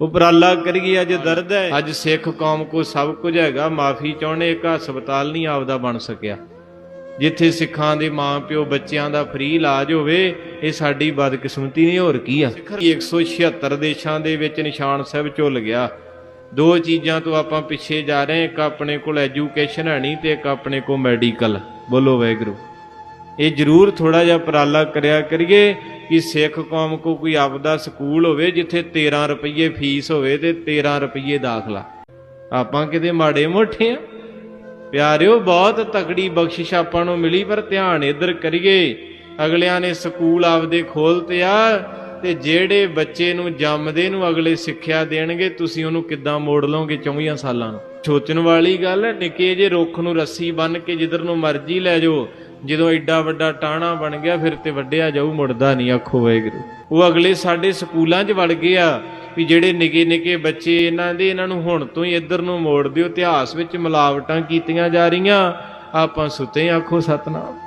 ਉਪਰਾਲਾ ਕਰੀਏ ਅੱਜ ਦਰਦ ਹੈ। ਅੱਜ ਸਿੱਖ ਕੌਮ ਕੋ ਸਭ ਕੁਝ ਹੈਗਾ ਮਾਫੀ ਚਾਹੁੰਦੇ ਇੱਕ ਹਸਪਤਾਲ ਨਹੀਂ ਆਪਦਾ ਬਣ ਸਕਿਆ। ਜਿੱਥੇ ਸਿੱਖਾਂ ਦੇ ਮਾਪਿਓ ਬੱਚਿਆਂ ਦਾ ਫ੍ਰੀ ਇਲਾਜ ਹੋਵੇ ਇਹ ਸਾਡੀ ਬਦਕਿਸਮਤੀ ਨਹੀਂ ਹੋਰ ਕੀ ਆ? 176 ਦੇਸ਼ਾਂ ਦੇ ਵਿੱਚ ਨਿਸ਼ਾਨ ਸਾਹਿਬ ਝੁੱਲ ਗਿਆ। ਦੋ ਚੀਜ਼ਾਂ ਤੋਂ ਆਪਾਂ ਪਿੱਛੇ ਜਾ ਰਹੇ ਹਾਂ ਇੱਕ ਆਪਣੇ ਕੋਲ ਐਜੂਕੇਸ਼ਨ ਹੈ ਨਹੀਂ ਤੇ ਇੱਕ ਆਪਣੇ ਕੋਲ ਮੈਡੀਕਲ। ਬੋਲੋ ਵੈਗਰੂ ਇਹ ਜ਼ਰੂਰ ਥੋੜਾ ਜਿਹਾ ਉਪਰਾਲਾ ਕਰਿਆ ਕਰੀਏ ਕਿ ਸਿੱਖ ਕੌਮ ਕੋ ਕੋਈ ਆਪਦਾ ਸਕੂਲ ਹੋਵੇ ਜਿੱਥੇ 13 ਰੁਪਏ ਫੀਸ ਹੋਵੇ ਤੇ 13 ਰੁਪਏ ਦਾਖਲਾ। ਆਪਾਂ ਕਿਤੇ ਮਾੜੇ ਮੋਠੇ ਆ। ਪਿਆਰਿਓ, ਬਹੁਤ ਤਕੜੀ ਬਖਸ਼ਿਸ਼ ਆਪਾਂ ਨੂੰ ਮਿਲੀ, ਪਰ ਧਿਆਨ ਇੱਧਰ ਕਰੀਏ। ਅਗਲਿਆਂ ਨੇ ਸਕੂਲ ਆਪਦੇ ਖੋਲਤੇ ਆ ਤੇ ਜਿਹੜੇ ਬੱਚੇ ਨੂੰ ਜੰਮਦੇ ਨੂੰ ਅਗਲੇ ਸਿੱਖਿਆ ਦੇਣਗੇ, ਤੁਸੀਂ ਉਹਨੂੰ ਕਿੱਦਾਂ ਮੋੜ ਲਓਗੇ 24 ਸਾਲਾਂ ਨੂੰ? ਸੋਚਣ ਵਾਲੀ ਗੱਲ ਨਿੱਕੇ ਜੇ ਰੁੱਖ ਨੂੰ ਰੱਸੀ ਬੰਨ ਕੇ ਜਿੱਧਰ ਨੂੰ ਮਰਜ਼ੀ ਲੈ ਜਾਓ ਜਦੋਂ ਐਡਾ ਵੱਡਾ ਟਾਣਾ ਬਣ ਗਿਆ, ਫਿਰ ਤੇ ਵੱਡਿਆ ਜਾਊ, ਮੁੜਦਾ ਨਹੀਂ ਆਖੋ ਵਾਹਿਗੁਰੂ। ਉਹ ਅਗਲੇ ਸਾਡੇ ਸਕੂਲਾਂ 'ਚ ਵੜ ਗਏ ਆ ਵੀ ਜਿਹੜੇ ਨਿੱਕੇ ਨਿੱਕੇ ਬੱਚੇ ਇਹਨਾਂ ਦੇ, ਇਹਨਾਂ ਨੂੰ ਹੁਣ ਤੋਂ ਹੀ ਇੱਧਰ ਨੂੰ ਮੋੜ ਦਿਓ, ਇਤਿਹਾਸ ਵਿੱਚ ਮਿਲਾਵਟਾਂ ਕੀਤੀਆਂ ਜਾ ਰਹੀਆਂ। ਆਪਾਂ ਸੁੱਤੇ ਆਖੋ ਸਤਨਾਮ।